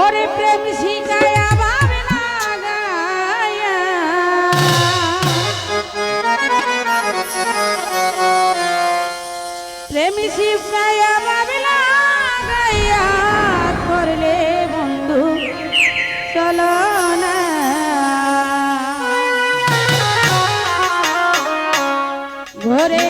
ওরে প্রেম শিখায়া ভাবে লাগায়া। প্রেম শিখায়া ভাবে লাগায়া। করলে বন্ধু চলো ঘরে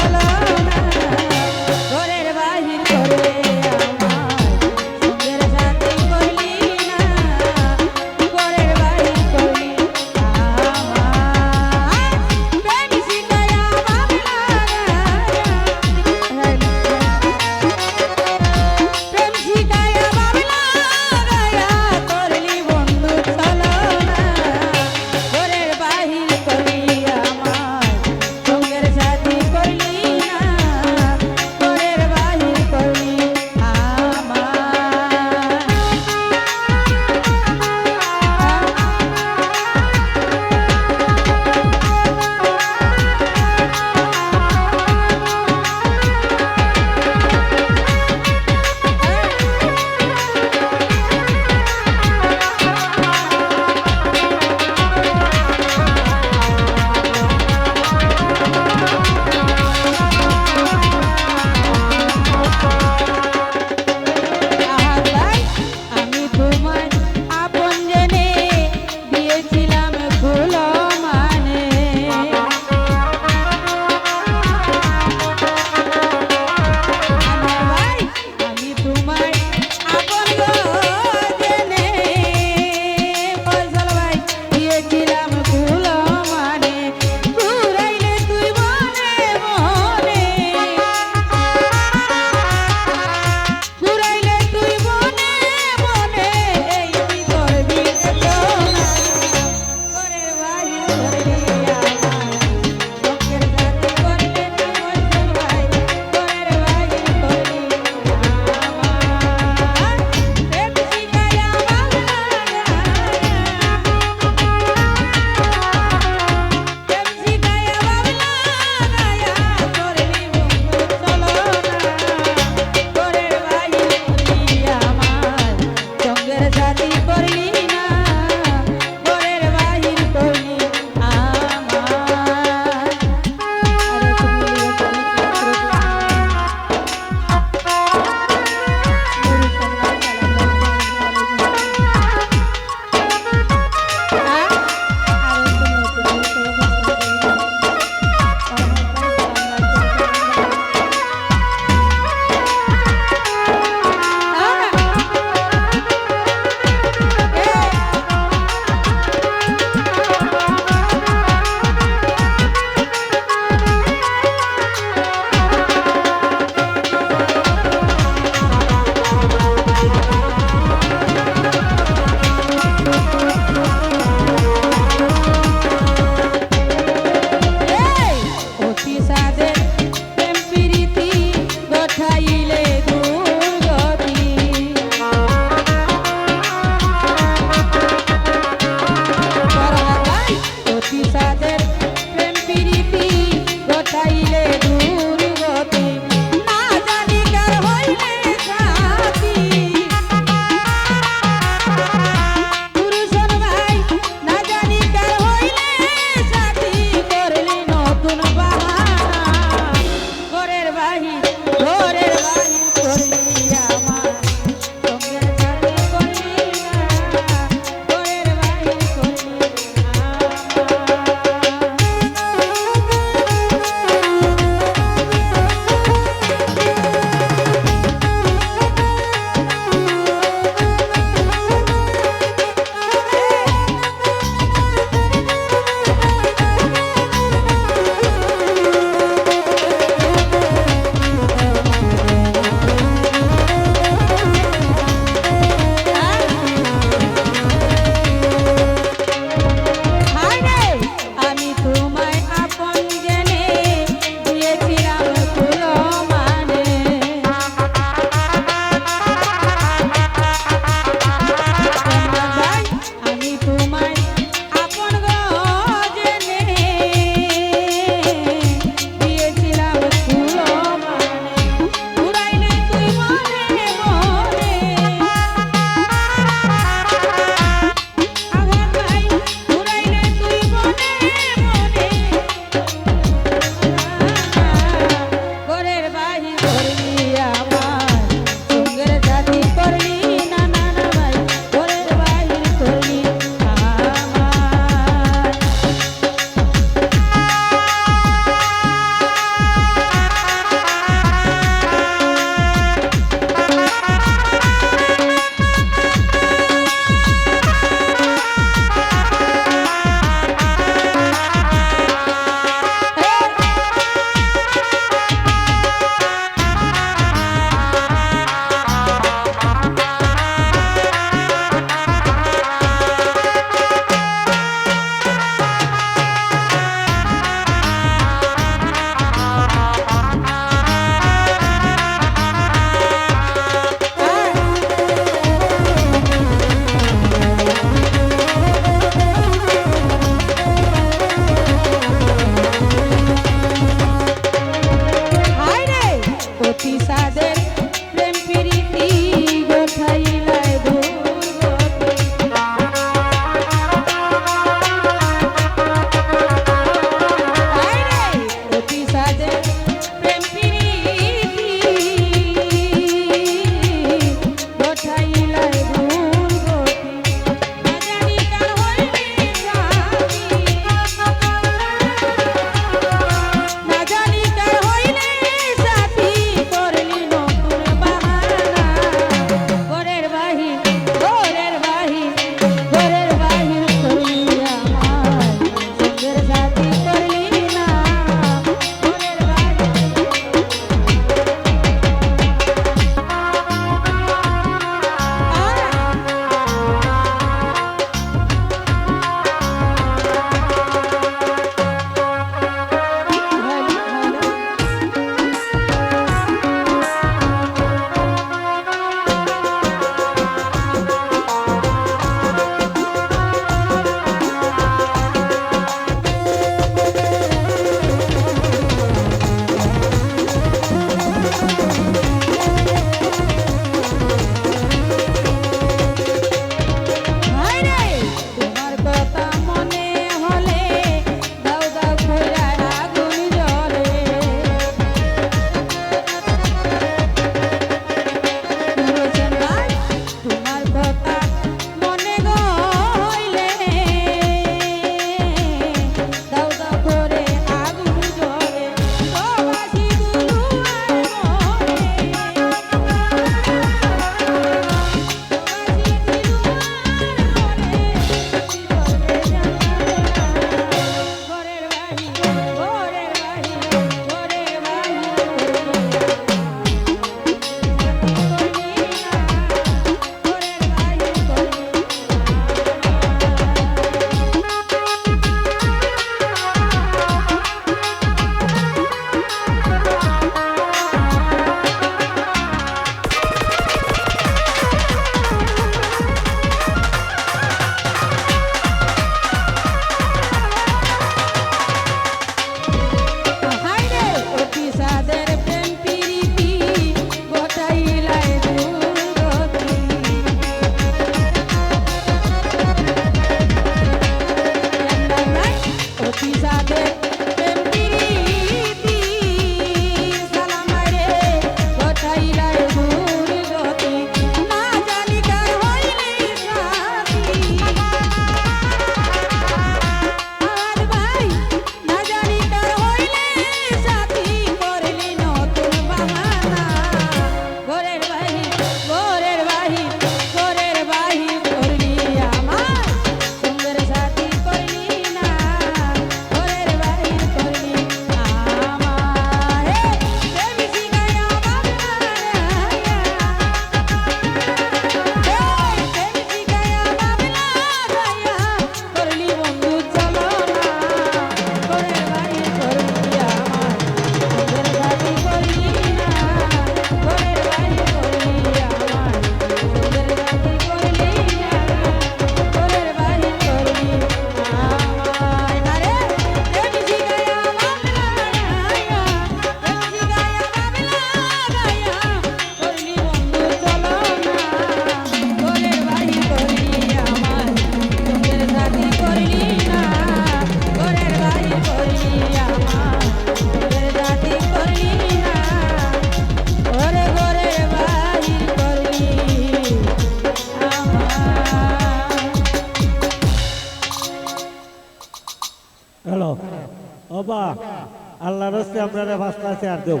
আল্লাহর হস্তে ভাস্তা আছে আর দেব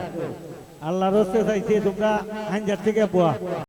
আল্লাহর হস্তে চাইছি তোমরা হাঞ্জার থেকে পোয়া।